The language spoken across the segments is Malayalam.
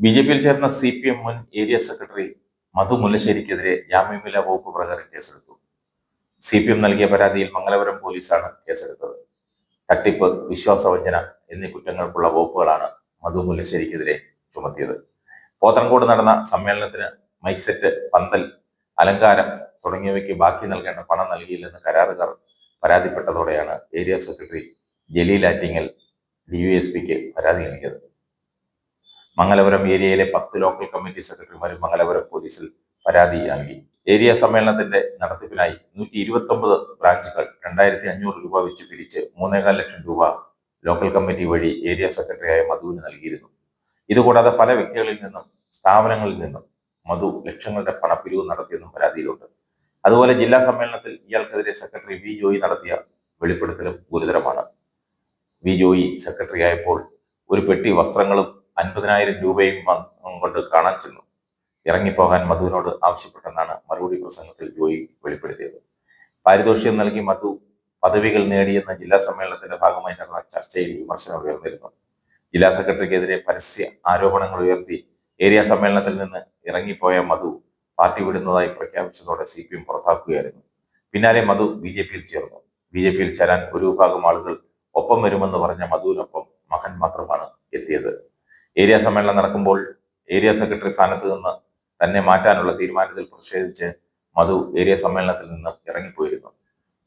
ബി ജെ പിയിൽ ചേർന്ന സി പി എം മുൻ ഏരിയ സെക്രട്ടറി മധു മുല്ലശ്ശേരിക്കെതിരെ ജാമ്യമില്ലാ വകുപ്പ് പ്രകാരം കേസെടുത്തു. സി പി എം നൽകിയ പരാതിയിൽ മംഗലപുരം പോലീസാണ് കേസെടുത്തത്. തട്ടിപ്പ് വിശ്വാസവഞ്ചന എന്നീ കുറ്റങ്ങൾക്കുള്ള വകുപ്പുകളാണ് മധു മുല്ലശ്ശേരിക്കെതിരെ ചുമത്തിയത്. പോത്തൻകോട് നടന്ന സമ്മേളനത്തിന് മൈക്ക് സെറ്റ് പന്തൽ അലങ്കാരം തുടങ്ങിയവയ്ക്ക് ബാക്കി നൽകേണ്ട പണം നൽകിയില്ലെന്ന് കരാറുകാർ പരാതിപ്പെട്ടതോടെയാണ് area secretary Jaleel Attingal D Y S പിക്ക് പരാതി നൽകിയത്. മംഗലപുരം ഏരിയയിലെ പത്ത് ലോക്കൽ കമ്മിറ്റി സെക്രട്ടറിമാരും മംഗലപുരം പോലീസിൽ പരാതി നൽകി ഏരിയ സമ്മേളനത്തിന്റെ നടത്തിപ്പിനായി നൂറ്റി ഇരുപത്തി ഒമ്പത് ബ്രാഞ്ചുകൾ രണ്ടായിരത്തി അഞ്ഞൂറ് രൂപ വെച്ച് പിരിച്ച് മൂന്നേകാൽ ലക്ഷം രൂപ ലോക്കൽ കമ്മിറ്റി വഴി ഏരിയ സെക്രട്ടറിയായ മധുവിന് നൽകിയിരുന്നു. ഇതുകൂടാതെ പല വ്യക്തികളിൽ നിന്നും സ്ഥാപനങ്ങളിൽ നിന്നും മധു ലക്ഷങ്ങളുടെ പണപ്പിരിവ് നടത്തിയെന്നും പരാതിയിലുണ്ട്. അതുപോലെ ജില്ലാ സമ്മേളനത്തിൽ ഇയാൾക്കെതിരെ സെക്രട്ടറി വി ജോയി നടത്തിയ വെളിപ്പെടുത്തലും ഗുരുതരമാണ്. വി ജോയി സെക്രട്ടറി ആയപ്പോൾ ഒരു പെട്ടി വസ്ത്രങ്ങളും അൻപതിനായിരം രൂപയും കൊണ്ട് കാണാൻ ചെന്നു. ഇറങ്ങിപ്പോകാൻ മധുവിനോട് ആവശ്യപ്പെട്ടെന്നാണ് മറുപടി പ്രസംഗത്തിൽ ജോയി വെളിപ്പെടുത്തിയത്. പാരിതോഷികം നൽകി മധു പദവികൾ നേടിയെന്ന ജില്ലാ സമ്മേളനത്തിന്റെ ഭാഗമായി നടന്ന ചർച്ചയിൽ വിമർശനം ഉയർന്നിരുന്നു. ജില്ലാ സെക്രട്ടറിക്കെതിരെ പരസ്യ ആരോപണങ്ങൾ ഉയർത്തി ഏരിയ സമ്മേളനത്തിൽ നിന്ന് ഇറങ്ങിപ്പോയ മധു പാർട്ടി വിടുന്നതായി പ്രഖ്യാപിച്ചതോടെ സി പി എം പുറത്താക്കുകയായിരുന്നു. പിന്നാലെ മധു ബി ജെ പിയിൽ ചേർന്നു. ബി ജെ പിയിൽ ചേരാൻ ഒരു വിഭാഗം ആളുകൾ ഒപ്പം വരുമെന്ന് പറഞ്ഞ മധുവിനൊപ്പം മകൻ മാത്രമാണ് എത്തിയത്. ഏരിയ സമ്മേളനം നടക്കുമ്പോൾ ഏരിയ സെക്രട്ടറി സ്ഥാനത്ത് നിന്ന് തന്നെ മാറ്റാനുള്ള തീരുമാനത്തിൽ പ്രതിഷേധിച്ച് മധു ഏരിയ സമ്മേളനത്തിൽ നിന്ന് ഇറങ്ങിപ്പോയിരുന്നു.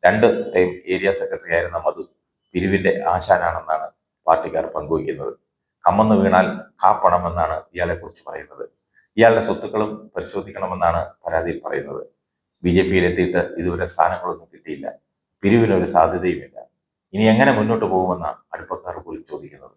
രണ്ട് ടൈം ഏരിയ സെക്രട്ടറി ആയിരുന്ന മധു തിരുവിന്റെ ആശാനാണെന്നാണ് പാർട്ടിക്കാർ പങ്കുവയ്ക്കുന്നത്. കമ്മന്ന് വീണാൽ കാപ്പണമെന്നാണ് ഇയാളെ കുറിച്ച് പറയുന്നത്. ഇയാളുടെ സ്വത്തുക്കളും പരിശോധിക്കണമെന്നാണ് പരാതിയിൽ പറയുന്നത്. ബി ജെ പിയിൽ എത്തിയിട്ട് ഇതുവരെ സ്ഥാനങ്ങളൊന്നും കിട്ടിയില്ല. പിരിവിനൊരു സാധ്യതയുമില്ല. ഇനി എങ്ങനെ മുന്നോട്ട് പോകുമെന്നാണ് അടുപ്പക്കാർ പോലും ചോദിക്കുന്നത്.